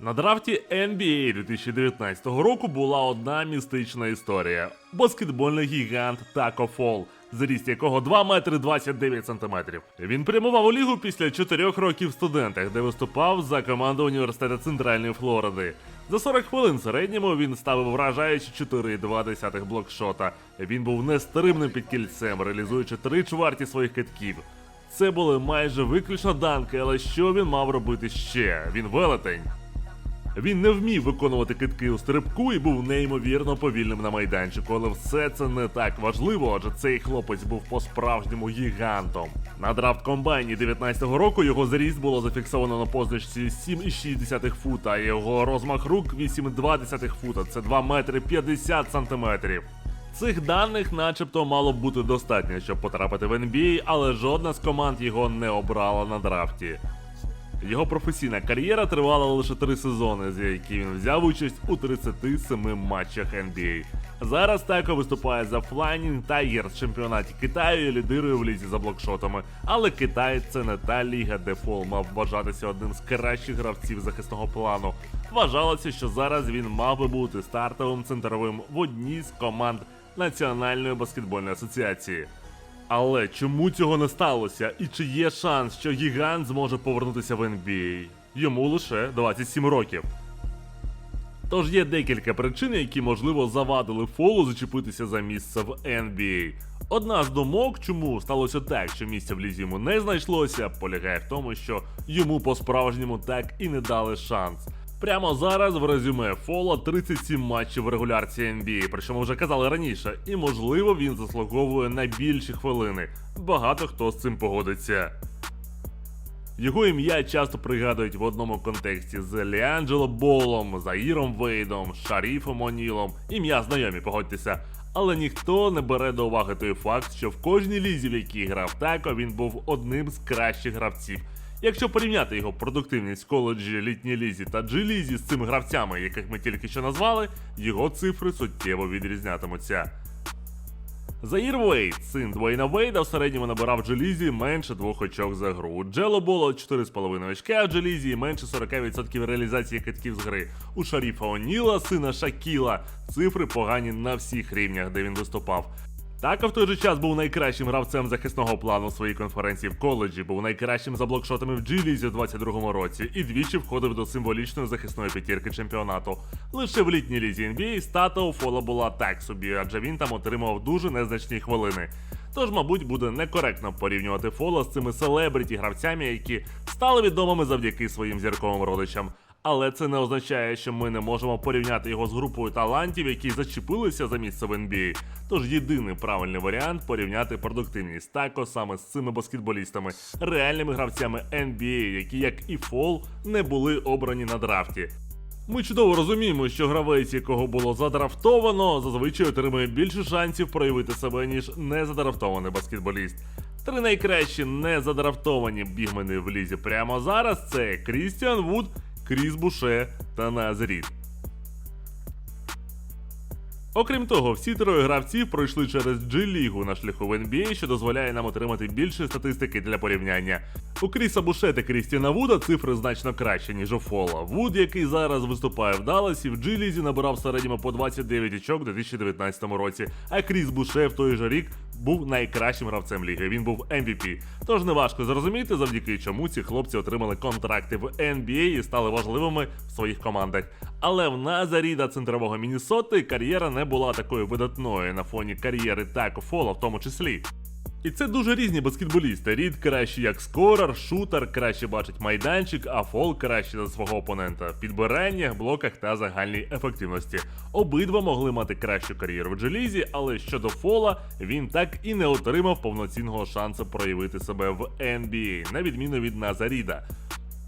На драфті NBA 2019 року була одна містична історія: баскетбольний гігант Тако Фол, зріст якого 2 метри 29 сантиметрів. Він прямував у лігу після 4 років в студентах, де виступав за команду університету Центральної Флориди. За 40 хвилин середньому він ставив вражаючі 4,2 блокшота. Він був нестримним під кільцем, реалізуючи три чверті своїх китків. Це були майже виключно данки, але що він мав робити ще? Він велетень. Він не вмів виконувати китки у стрибку і був неймовірно повільним на майданчику, але все це не так важливо, адже цей хлопець був по-справжньому гігантом. На драфт комбайні 19-го року його зріст було зафіксовано на позначці 7,6 фута, а його розмах рук 8,2 фута. Це 2 метри 50 сантиметрів. Цих даних, начебто, мало бути достатньо, щоб потрапити в NBA, але жодна з команд його не обрала на драфті. Його професійна кар'єра тривала лише три сезони, з які він взяв участь у 37 матчах NBA. Зараз Тако виступає за Flying Tigers в чемпіонаті Китаю і лідирує в лізі за блокшотами. Але Китай це не та ліга, де Фол мав вважатися одним з кращих гравців захисного плану. Вважалося, що зараз він мав би бути стартовим центровим в одній з команд Національної баскетбольної асоціації. Але чому цього не сталося? І чи є шанс, що гігант зможе повернутися в NBA? Йому лише 27 років. Тож є декілька причин, які можливо завадили Фолу зачепитися за місце в NBA. Одна з думок, чому сталося так, що місця в лізі йому не знайшлося, полягає в тому, що йому по-справжньому так і не дали шанс. Прямо зараз в резюме Фола 37 матчів в регулярці NBA, причому вже казали раніше, і можливо він заслуговує на більші хвилини. Багато хто з цим погодиться. Його ім'я часто пригадують в одному контексті з Ліанджело Болом, Заїром Вейдом, Шаріфом Онілом. Ім'я знайомі, погодьтеся. Але ніхто не бере до уваги той факт, що в кожній лізі, в якій грав Тако, він був одним з кращих гравців. Якщо порівняти його продуктивність коледжі, літній лізі та джі-лізі з цими гравцями, яких ми тільки що назвали, його цифри суттєво відрізнятимуться. Заїр Вейд, син Двейна Вейда, в середньому набирав Джелізі менше двох очок за гру. Джело було 4,5 очки, а в Джелізі менше 40% реалізації китків з гри. У Шаріфа Оніла, сина Шакіла, цифри погані на всіх рівнях, де він виступав. Така в той же час був найкращим гравцем захисного плану у своїй конференції в коледжі, був найкращим за блокшотами в G-лізі у 22-му році і двічі входив до символічної захисної п'ятірки чемпіонату. Лише в літній лізі NBA стата у Фола була так собі, адже він там отримав дуже незначні хвилини. Тож, мабуть, буде некоректно порівнювати Фола з цими селебріті гравцями, які стали відомими завдяки своїм зірковим родичам. Але це не означає, що ми не можемо порівняти його з групою талантів, які зачепилися за місце в NBA. Тож єдиний правильний варіант порівняти продуктивність тако саме з цими баскетболістами, реальними гравцями NBA, які, як і Фол, не були обрані на драфті. Ми чудово розуміємо, що гравець, якого було задрафтовано, зазвичай отримує більше шансів проявити себе, ніж незадрафтований баскетболіст. Три найкращі незадрафтовані бігмени в лізі прямо зараз це Крістіан Вуд, Кріс Буше та Назрід. Окрім того, всі троє гравців пройшли через G-лігу на шляху в NBA, що дозволяє нам отримати більше статистики для порівняння. У Кріса Буше та Крістіна Вуда цифри значно краще, ніж у Фола. Вуд, який зараз виступає в Далласі, в G-лізі набирав в середньому по 29 очок у 2019 році, а Кріс Буше в той же рік був найкращим гравцем ліги. Він був MVP. Тож неважко зрозуміти, завдяки чому ці хлопці отримали контракти в NBA і стали важливими в своїх командах. Але в Назаріда центрового Мінісоти кар'єра не була такою видатною на фоні кар'єри Тако Фола в тому числі. І це дуже різні баскетболісти. Рід краще як скорер, шутер, краще бачить майданчик, а фол краще за свого опонента в підбираннях, блоках та загальній ефективності. Обидва могли мати кращу кар'єру в джелізі, але щодо фола він так і не отримав повноцінного шансу проявити себе в NBA, на відміну від Назаріда.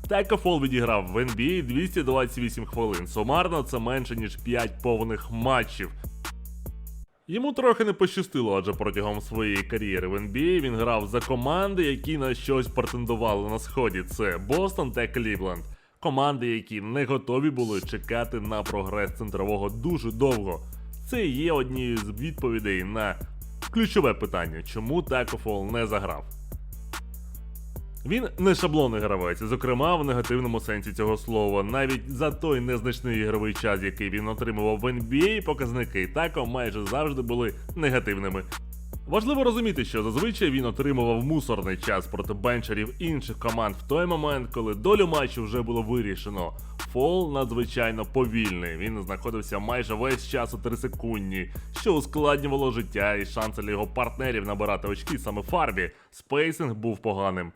Тако Фол відіграв в NBA 228 хвилин. Сумарно це менше ніж 5 повних матчів. Йому трохи не пощастило, адже протягом своєї кар'єри в NBA він грав за команди, які на щось претендували на сході. Це Бостон та Клівленд. Команди, які не готові були чекати на прогрес центрового дуже довго. Це є однією з відповідей на ключове питання, чому Такофол не заграв. Він не шаблонний гравець, зокрема в негативному сенсі цього слова. Навіть за той незначний ігровий час, який він отримував в NBA, показники тако майже завжди були негативними. Важливо розуміти, що зазвичай він отримував мусорний час проти бенчерів інших команд в той момент, коли долю матчу вже було вирішено. Фол надзвичайно повільний. Він знаходився майже весь час у 3 секундні, що ускладнювало життя і шанси для його партнерів набирати очки саме фарбі. Спейсинг був поганим.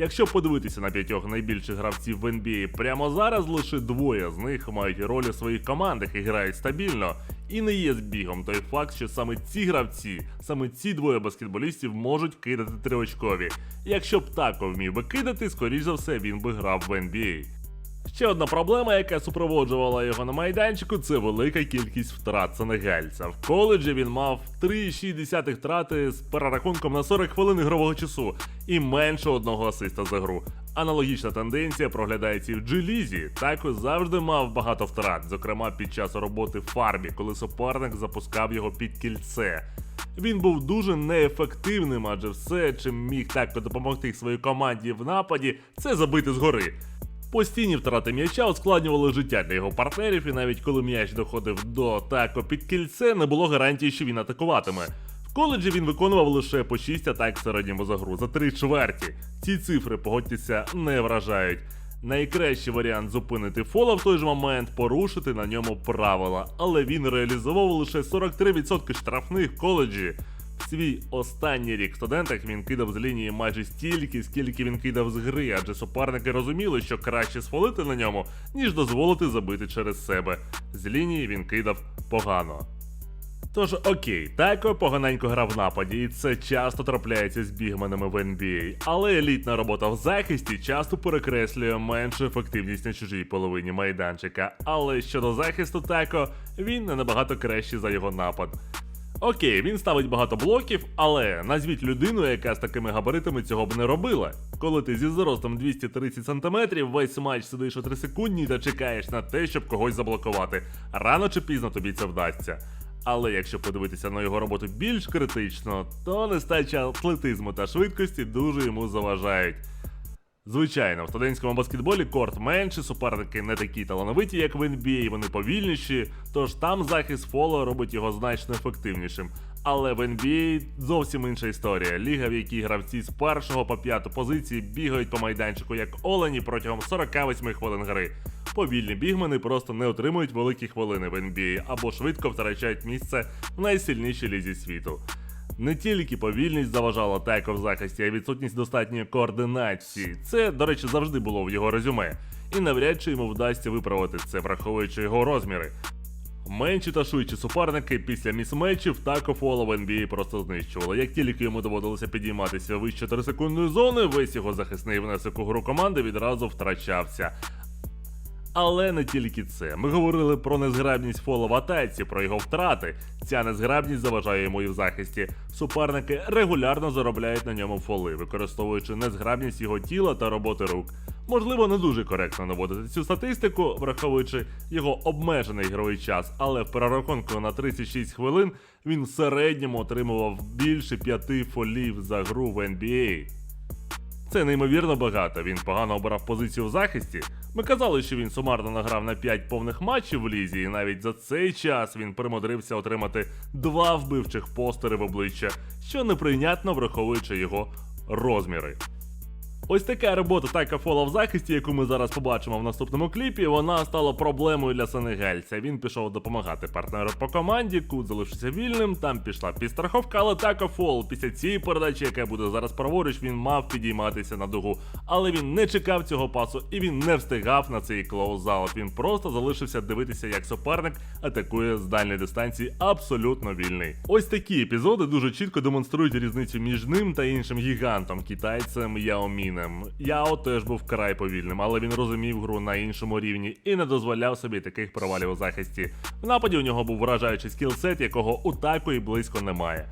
Якщо подивитися на п'ятьох найбільших гравців в NBA, прямо зараз лише двоє з них мають ролі в своїх командах і грають стабільно. І не є збігом той факт, що саме ці гравці, саме ці двоє баскетболістів можуть кидати триочкові. Якщо б тако вмів би кидати, скоріш за все він би грав в NBA. Ще одна проблема, яка супроводжувала його на майданчику, це велика кількість втрат сенегальця. В коледжі він мав 3,6 втрати з перерахунком на 40 хвилин ігрового часу і менше одного асиста за гру. Аналогічна тенденція проглядається і в Джилізі. Також завжди мав багато втрат, зокрема під час роботи в фарбі, коли суперник запускав його під кільце. Він був дуже неефективним, адже все, чим міг так допомогти своїй команді в нападі, це забити згори. Постійні втрати м'яча ускладнювали життя для його партнерів, і навіть коли м'яч доходив до тако під кільце, не було гарантії, що він атакуватиме. В коледжі він виконував лише по 6 атак в середньому за гру за 3 чверті. Ці цифри, погодьтеся, не вражають. Найкращий варіант зупинити фола в той же момент, порушити на ньому правила, але він реалізував лише 43% штрафних в коледжі. Свій останній рік в студентах він кидав з лінії майже стільки, скільки він кидав з гри, адже суперники розуміли, що краще сфолити на ньому, ніж дозволити забити через себе. З лінії він кидав погано. Тож окей, тако поганенько грав в нападі, і це часто трапляється з бігменами в NBA. Але елітна робота в захисті часто перекреслює меншу ефективність на чужій половині майданчика. Але щодо захисту тако, він не набагато кращий за його напад. Окей, він ставить багато блоків, але назвіть людину, яка з такими габаритами цього б не робила. Коли ти зі зростом 230 см весь матч сидиш у 3 секундні та чекаєш на те, щоб когось заблокувати. Рано чи пізно тобі це вдасться. Але якщо подивитися на його роботу більш критично, то нестача атлетизму та швидкості дуже йому заважають. Звичайно, в студентському баскетболі корт менше, суперники не такі талановиті, як в NBA, вони повільніші, тож там захист фоло робить його значно ефективнішим. Але в NBA зовсім інша історія. Ліга, в якій гравці з першого по п'яту позиції бігають по майданчику як олені протягом 48 хвилин гри. Повільні бігмени просто не отримують великі хвилини в NBA або швидко втрачають місце в найсильнішій лізі світу. Не тільки повільність заважала Тайко в захисті, а й відсутність достатньої координації. Це, до речі, завжди було в його резюме. І навряд чи йому вдасться виправити це, враховуючи його розміри. Менші та швидші суперники після місмечів Тако Фола в NBA просто знищували. Як тільки йому доводилося підійматися вище 3 секундної зони, весь його захисний внесок у гру команди відразу втрачався. Але не тільки це. Ми говорили про незграбність Фола в атаці, про його втрати. Ця незграбність заважає йому і в захисті. Суперники регулярно заробляють на ньому фоли, використовуючи незграбність його тіла та роботи рук. Можливо, не дуже коректно наводити цю статистику, враховуючи його обмежений ігровий час, але в перерахунку на 36 хвилин він в середньому отримував більше п'яти фолів за гру в NBA. Це неймовірно багато. Він погано обирав позицію в захисті. Ми казали, що він сумарно награв на 5 повних матчів в лізі, і навіть за цей час він примудрився отримати два вбивчих постери в обличчя, що неприйнятно враховуючи його розміри. Ось така робота Тайка Фола в захисті, яку ми зараз побачимо в наступному кліпі, вона стала проблемою для сенегальця. Він пішов допомагати партнеру по команді, Кут залишився вільним, там пішла підстраховка, але Тайка Фол після цієї передачі, яка буде зараз праворуч, він мав підійматися на дугу. Але він не чекав цього пасу і він не встигав на цей клоузаут. Він просто залишився дивитися, як суперник атакує з дальньої дистанції абсолютно вільний. Ось такі епізоди дуже чітко демонструють різницю між ним та іншим гігантом, китайцем Яо Мінем. Яо теж був край повільним, але він розумів гру на іншому рівні і не дозволяв собі таких провалів у захисті. В нападі у нього був вражаючий скілсет, якого у таку і близько немає.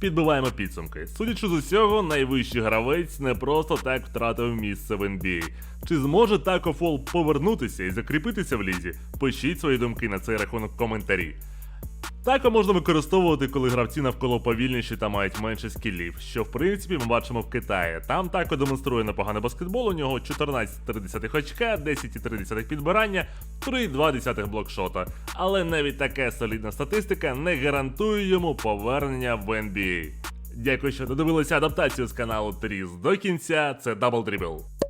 Підбиваємо підсумки. Судячи з усього, найвищий гравець не просто так втратив місце в NBA. Чи зможе Тако Фол повернутися і закріпитися в лізі? Пишіть свої думки на цей рахунок в коментарі. Тако можна використовувати, коли гравці навколо повільніші та мають менше скілів, що в принципі ми бачимо в Китаї. Там тако демонструє непоганий баскетбол, у нього 14,3 очка, 10,3 підбирання, 3,2 блокшота. Але навіть така солідна статистика не гарантує йому повернення в NBA. Дякую, що додивилися адаптацію з каналу Тріз до кінця. Це Double Dribble.